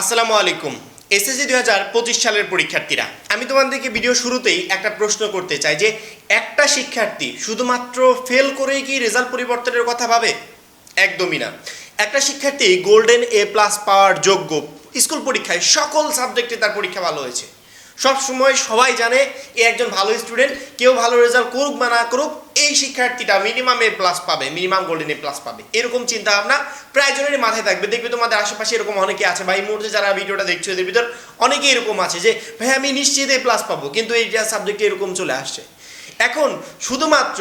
আসসালামু আলাইকুম। এসএসসি দুই হাজার পঁচিশ সালের পরীক্ষার্থীরা, আমি তোমাদেরকে ভিডিও শুরুতেই একটা প্রশ্ন করতে চাই যে, একটা শিক্ষার্থী শুধুমাত্র ফেল করেই কি রেজাল্ট পরিবর্তনের কথা ভাবে? একদমই না। একটা শিক্ষার্থী গোল্ডেন এ প্লাস পাওয়ার যোগ্য স্কুল পরীক্ষায় সকল সাবজেক্টে তার পরীক্ষা ভালো হয়েছে। সব সময় সবাই জানে এ একজন ভালো স্টুডেন্ট কেউ ভালো রেজাল্ট করুক বা না করুক, এই শিক্ষার্থীটা মিনিমাম এ প্লাস পাবে মিনিমাম গোল্ডেন এ প্লাস পাবে। এরকম চিন্তা ভাবনা প্রায় জনেরই মাথায় থাকবে। দেখবে তোমাদের আশেপাশে এরকম অনেকে আছে বা এই মুহূর্তে যারা ভিডিওটা দেখছ, এদের ভিতর অনেকে এরকম আছে যে, ভাই, আমি নিশ্চিত এ প্লাস পাবো। কিন্তু এইটা সাবজেক্টে এরকম চলে আসছে। এখন শুধুমাত্র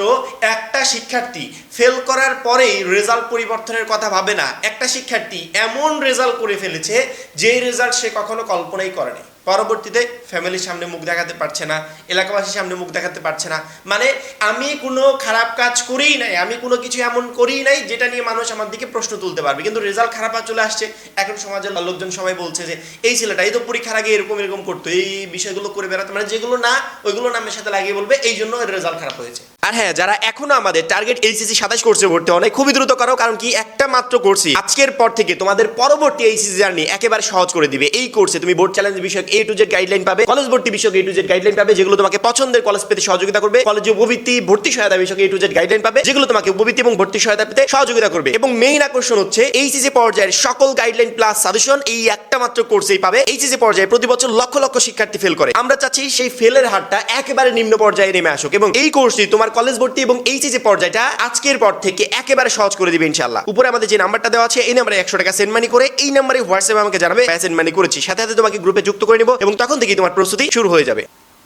একটা শিক্ষার্থী ফেল করার পরেই রেজাল্ট পরিবর্তনের কথা ভাবে না। একটা শিক্ষার্থী এমন রেজাল্ট করে ফেলেছে যে রেজাল্ট সে কখনো কল্পনাই করেনি পরবর্তীতে ফ্যামিলির সামনে মুখ দেখাতে পারছে না, এলাকাবাসীর সামনে মুখ দেখাতে পারছে না। মানে আমি কোনো খারাপ কাজ করেই নাই, আমি কোনো কিছু এমন করেই নাই যেটা নিয়ে মানুষ আমার দিকে প্রশ্ন তুলতে পারবে। কিন্তু রেজাল্ট খারাপ আর চলে আসছে। এখন সমাজের লোকজন সবাই বলছে যে, এই ছেলেটা এই তো পরীক্ষার আগে এরকম এরকম করতো, এই বিষয়গুলো করে বেড়াতো। মানে যেগুলো না, ওইগুলো নামের সাথে লাগিয়ে বলবে, এই জন্য রেজাল্ট খারাপ হয়েছে। আর হ্যাঁ যারা এখনও আমাদের টার্গেট এইচএসসি সাতাশ কোর্সে ভর্তি অনেক খুবই দ্রুত করো, কারণ কি একটা মাত্র কোর্সই আজকের পর থেকে তোমাদের পরবর্তী এইচএসসি জার্নি একেবারে সহজ করে দিবে। এই কোর্সে তুমি বোর্ড চ্যালেঞ্জ বিষয়ক এ টু জেড গাইডলাইন পাবে কলেজ ভর্তি বিষয়ক এ টু জেড গাইডলাইন পাবে, যেগুলো তোমাকে পছন্দের কলেজ পেতে সহযোগিতা করবে কলেজে উপবৃত্তি, ভর্তি সহায়তা বিষয়ক এ টু জেড গাইডলাইন পাবে, যেগুলো তোমাকে উপবৃত্তি এবং ভর্তি সহায়তা পেতে সহযোগিতা করবে। এবং মেইন আকর্ষণ হচ্ছে এইচএসসি পর্যায়ের সকল গাইডলাইন প্লাস সাজেশন এই একটা মাত্র কোর্সেই পাবে। এইচএসসি পর্যায়ে প্রতি বছর লক্ষ লক্ষ শিক্ষার্থী ফেল করে। আমরা চাচ্ছি সেই ফেলের হারটা একেবারে নিম্ন পর্যায়ে নেমে আসুক। এবং এই কোর্সটি তোমার কলেজ ভর্তি এবং এইচএসসি পর্যায়টা আজকের পর থেকে একেবারে সহজ করে দিবে ইনশাআল্লাহ। উপরে আমাদের যে নাম্বারটা দেওয়া আছে, এই নাম্বারে একশো টাকা সেন্ড মানি করে এই নাম্বারে হোয়াটসঅ্যাপে আমাকে জানাবে সেন্ড মানি করেছি। সাথে সাথে তোমাকে গ্রুপে যুক্ত করে নিব এবং তখন থেকেই তোমার প্রস্তুতি শুরু হয়ে যাবে।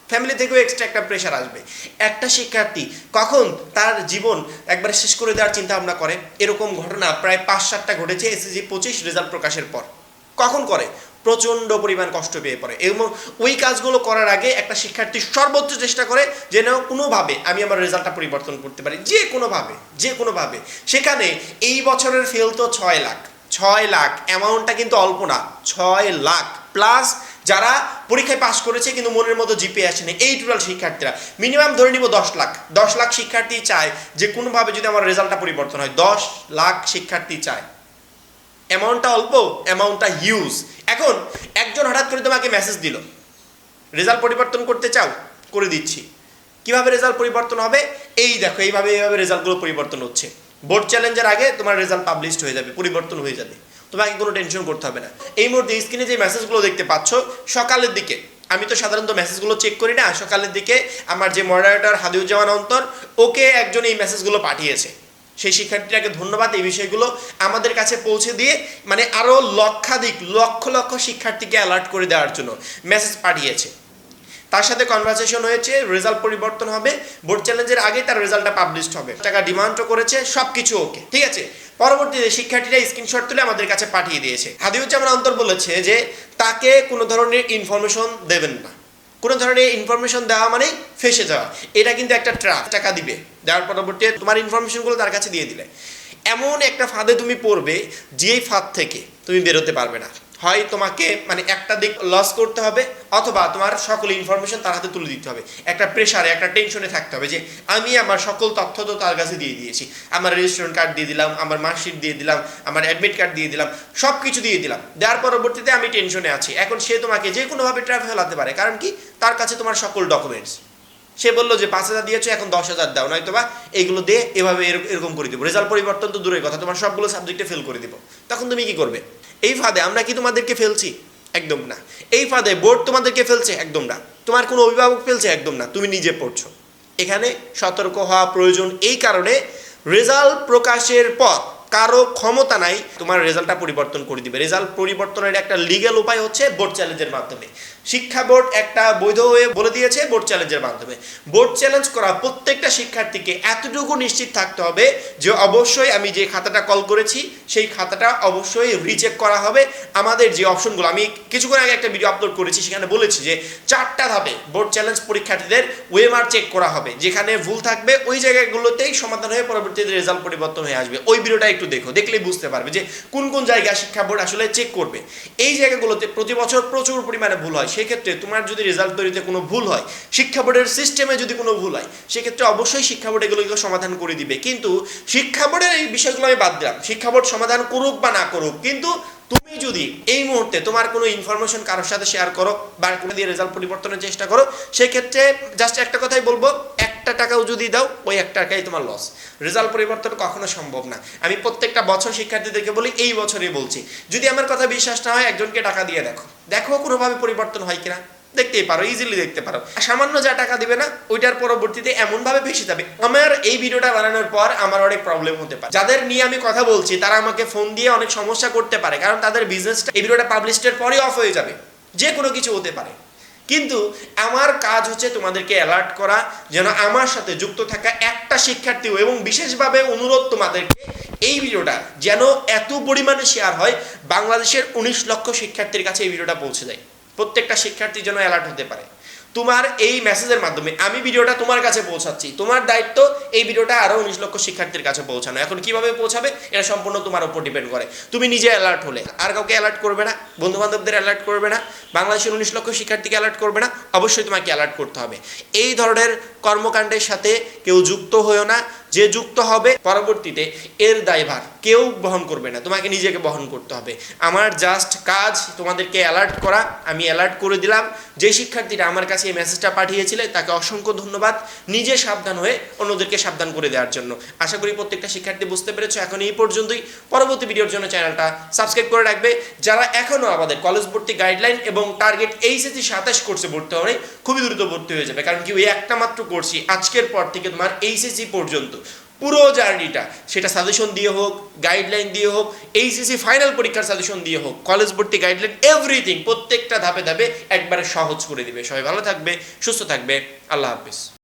ফ্যামিলি থেকেও এক্সট্রা একটা প্রেশার আসবে। একটা শিক্ষার্থী কখন তার জীবন একবারে শেষ করে দেওয়ার চিন্তা ভাবনা করে? এরকম ঘটনা প্রায় পাঁচ সাতটা ঘটেছে এসএসজি পঁচিশ রেজাল্ট প্রকাশের পর। কখন করে? প্রচণ্ড পরিমাণ কষ্ট পেয়ে পড়ে। এবং ওই কাজগুলো করার আগে একটা শিক্ষার্থী সর্বোচ্চ চেষ্টা করে যে যেন কোনোভাবে আমি আমার রেজাল্টটা পরিবর্তন করতে পারি। যে কোনোভাবে যে কোনোভাবে। সেখানে এই বছরের ফেল তো ছয় লাখ। ছয় লাখ অ্যামাউন্টটা কিন্তু অল্প না, ছয় লাখ। প্লাস যারা পরীক্ষায় পাশ করেছে কিন্তু মনের মতো জিপে আসেনি এই টোটাল শিক্ষার্থীরা। মিনিমাম ধরে নিব দশ লাখ। দশ লাখ শিক্ষার্থী চায় যে, কোনোভাবে যদি আমার রেজাল্টটা পরিবর্তন হয়। দশ লাখ শিক্ষার্থী চায়। অ্যামাউন্টটা অল্প অ্যামাউন্টটা হিউজ এখন একজন হঠাৎ করে তোমাকে মেসেজ দিল রেজাল্ট পরিবর্তন করতে চাও, করে দিচ্ছি। কীভাবে রেজাল্ট পরিবর্তন হবে? এই দেখো, এইভাবে এইভাবে রেজাল্টগুলো পরিবর্তন হচ্ছে। বোর্ড চ্যালেঞ্জের আগে তোমার রেজাল্ট পাবলিশড হয়ে যাবে, পরিবর্তন হয়ে যাবে। তোমাকে কোনো টেনশন করতে হবে না। এই মুহূর্তে স্ক্রিনে যে মেসেজগুলো দেখতে পাচ্ছ, সকালের দিকে, আমি তো সাধারণত মেসেজগুলো চেক করি না, সকালের দিকে আমার যে মডারেটর হাদিউজ্জামান অন্তর, ওকে একজন এই মেসেজগুলো পাঠিয়েছে। সেই শিক্ষার্থীটাকে ধন্যবাদ এই বিষয়গুলো আমাদের কাছে পৌঁছে দিয়ে মানে আরও লক্ষাধিক, লক্ষ লক্ষ শিক্ষার্থীকে অ্যালার্ট করে দেওয়ার জন্য মেসেজ পাঠিয়েছে। তার সাথে কনভারসেশন হয়েছে রেজাল্ট পরিবর্তন হবে বোর্ড চ্যালেঞ্জের আগে তার রেজাল্টটা পাবলিশড হবে। টাকা ডিমান্ডও করেছে সব কিছু ওকে ঠিক আছে? পরবর্তীতে শিক্ষার্থীরা স্ক্রিনশট তুলে আমাদের কাছে পাঠিয়ে দিয়েছে। হাদিউজ্জামান অন্তর বলেছে যে, তাকে কোনো ধরনের ইনফরমেশন দেবেন না। কোনো ধরনের ইনফরমেশন দেওয়া মানে ফেসে যাওয়া। এটা কিন্তু একটা ট্রাক টাকা দিবে। দেওয়ার পরবর্তী তোমার ইনফরমেশনগুলো তার কাছে দিয়ে দিলে। এমন একটা ফাঁদে তুমি পড়বে, যেই ফাঁদ থেকে তুমি বেরোতে পারবে না। হয় তোমাকে মানে একটা দিক লস করতে হবে অথবা তোমার সকল ইনফরমেশন তার হাতে তুলে দিতে হবে। একটা প্রেশারে একটা টেনশনে থাকতে হবে যে আমি আমার সকল তথ্য তো তার কাছে দিয়ে দিয়েছি। আমার রেজিস্ট্রেশন কার্ড দিয়ে দিলাম, আমার মার্কশিট দিয়ে দিলাম, আমার অ্যাডমিট কার্ড দিয়ে দিলাম সব কিছু দিয়ে দিলাম। দেওয়ার পরবর্তীতে আমি টেনশনে আছি। এখন সে তোমাকে যে কোনোভাবে ট্র্যাপ ফেলাতে পারে, কারণ কি? তার কাছে তোমার সকল ডকুমেন্টস সে বলল যে, পাঁচ হাজার দিয়েছ, এখন দশ হাজার দাও, নয়তো বা এইগুলো দিয়ে এভাবে এর- এরকম করে দিব। রেজাল্ট পরিবর্তন তো দূরের কথা, তোমার সবগুলো সাবজেক্টে ফেল করে দিব। তখন তুমি কি করবে? এই ফাঁদে আমরা কি তোমাদেরকে ফেলছি? একদম না। এই ফাঁদে বোর্ড তোমাদেরকে ফেলছে? একদম না। তোমার কোনো অভিভাবক ফেলছে? একদম না। তুমি নিজে পড়ছো। এখানে সতর্ক হওয়া প্রয়োজন। এই কারণে রেজাল্ট প্রকাশের পর কারও ক্ষমতা নাই, তোমার রেজাল্টটা পরিবর্তন করে দিবে। রেজাল্ট পরিবর্তনের একটা লিগ্যাল উপায় হচ্ছে বোর্ড চ্যালেঞ্জের মাধ্যমে। শিক্ষা বোর্ড একটা বৈধ হয়ে বলে দিয়েছে বোর্ড চ্যালেঞ্জের মাধ্যমে। বোর্ড চ্যালেঞ্জ করা প্রত্যেকটা শিক্ষার্থীকে এতটুকু নিশ্চিত থাকতে হবে যে অবশ্যই আমি যে খাতাটা কল করেছি, সেই খাতাটা অবশ্যই রিচেক করা হবে। আমাদের যে অপশনগুলো আমি কিছুক্ষণ আগে একটা ভিডিও আপলোড করেছি, সেখানে বলেছি যে চারটা ধাপে বোর্ড চ্যালেঞ্জ পরীক্ষার্থীদের ওয়েমার চেক করা হবে। যেখানে ভুল থাকবে, ওই জায়গাগুলোতেই সমাধান হয়ে পরবর্তীতে রেজাল্ট পরিবর্তন হয়ে আসবে। ওই ভিডিওটা একটু দেখো, দেখলেই বুঝতে পারবে যে কোন কোন জায়গায় শিক্ষা বোর্ড আসলে চেক করবে। এই জায়গাগুলোতে প্রতি বছর প্রচুর পরিমাণে ভুল হয়, সেক্ষেত্রে তোমার যদি রেজাল্ট তৈরিতে কোনো ভুল হয়, শিক্ষা বোর্ডের সিস্টেমে যদি কোনো ভুল হয়, সেক্ষেত্রে অবশ্যই শিক্ষা বোর্ড এগুলোকে সমাধান করে দিবে। কিন্তু শিক্ষা বোর্ডের এই বিষয়গুলো আমি বাদ দিলাম। শিক্ষা বোর্ড সমাধান করুক বা না করুক, কিন্তু তুমি যদি এই মুহূর্তে তোমার কোনো ইনফরমেশন কারোর সাথে শেয়ার করো বা কোনো দিয়ে রেজাল্ট পরিবর্তনের চেষ্টা করো, সেক্ষেত্রে জাস্ট একটা কথাই বলব, একটা টাকাও যদি দাও, ওই এক টাকাই তোমার লস রেজাল্ট পরিবর্তন কখনো সম্ভব না। আমি প্রত্যেকটা বছর শিক্ষার্থীদেরকে বলি, এই বছরই বলছি। যদি আমার কথা বিশ্বাস না হয়, একজনকে টাকা দিয়ে দেখো। দেখো কোনোভাবে পরিবর্তন হয় কিনা। দেখতেই পারো ইজিলি দেখতে পারো। সামান্য যা টাকা দিবে না, ওইটার পরবর্তীতে এমনভাবে ভেসে যাবে। আমার এই ভিডিওটা বানানোর পর আমার অনেক প্রবলেম হতে পারে। যাদের নিয়ে আমি কথা বলছি, তারা আমাকে ফোন দিয়ে অনেক সমস্যা করতে পারে, কারণ তাদের বিজনেসটা এই ভিডিওটা পাবলিশের পরে অফ হয়ে যাবে। যে কোনো কিছু হতে পারে। কিন্তু আমার কাজ হচ্ছে তোমাদেরকে অ্যালার্ট করা, যেন আমার সাথে যুক্ত থাকা একটা শিক্ষার্থীও এবং বিশেষভাবে অনুরোধ তোমাদেরকে, এই ভিডিওটা যেন এত পরিমাণে শেয়ার হয়, বাংলাদেশের উনিশ লক্ষ শিক্ষার্থীর কাছে এই ভিডিওটা পৌঁছে দেয় প্রত্যেকটা শিক্ষার্থী যেন অ্যালার্ট হতে পারে। তোমার এই মেসেজের মাধ্যমে। আমি ভিডিওটা তোমার কাছে পৌঁছাচ্ছি। তোমার দায়িত্ব এই ভিডিওটা আরও উনিশ লক্ষ শিক্ষার্থীর কাছে পৌঁছানো। এখন কীভাবে পৌঁছাবে? এটা সম্পূর্ণ তোমার উপর ডিপেন্ড করে। তুমি নিজে অ্যালার্ট হলে। আর কাউকে অ্যালার্ট করবে না। বন্ধু বান্ধবদের অ্যালার্ট করবে না। বাংলাদেশের উনিশ লক্ষ শিক্ষার্থীকে অ্যালার্ট করবে না। অবশ্যই তোমাকে অ্যালার্ট করতে হবে। এই ধরনের কর্মকাণ্ডের সাথে কেউ যুক্ত হয়েও না। যে যুক্ত হবে, পরবর্তীতে এর দায়ভার কেউ বহন করবে না। তোমাকে নিজেকে বহন করতে হবে। আমার জাস্ট কাজ তোমাদেরকে অ্যালার্ট করা। আমি অ্যালার্ট করে দিলাম। যে শিক্ষার্থীরা আমার কাছে এই মেসেজটা পাঠিয়েছিলে, তাকে অসংখ্য ধন্যবাদ। নিজে সাবধান হয়ে অন্যদেরকে সাবধান করে দেওয়ার জন্য। আশা করি প্রত্যেকটা শিক্ষার্থী বুঝতে পেরেছ। এখন এই পর্যন্তই। পরবর্তী ভিডিওর জন্য চ্যানেলটা সাবস্ক্রাইব করে রাখবে। যারা এখনও আমাদের কলেজ ভর্তি গাইডলাইন এবং টার্গেট এইচএসি সাতাশ কোর্সে ভর্তি হবে খুবই দ্রুত ভর্তি হয়ে যাবে। কারণ কি, ওই একটা মাত্র করছি আজকের পর থেকে তোমার এইচএসি পর্যন্ত। পুরো জার্নিটা। সেটা সাজেশন দিয়ে হোক গাইডলাইন দিয়ে হোক এইচএসি ফাইনাল পরীক্ষার সাজেশন দিয়ে হোক কলেজ ভর্তি গাইডলাইন এভরিথিং প্রত্যেকটা ধাপে ধাপে একবারে সহজ করে দিবে। সবাই ভালো থাকবে, সুস্থ থাকবে। আল্লাহ হাফিজ।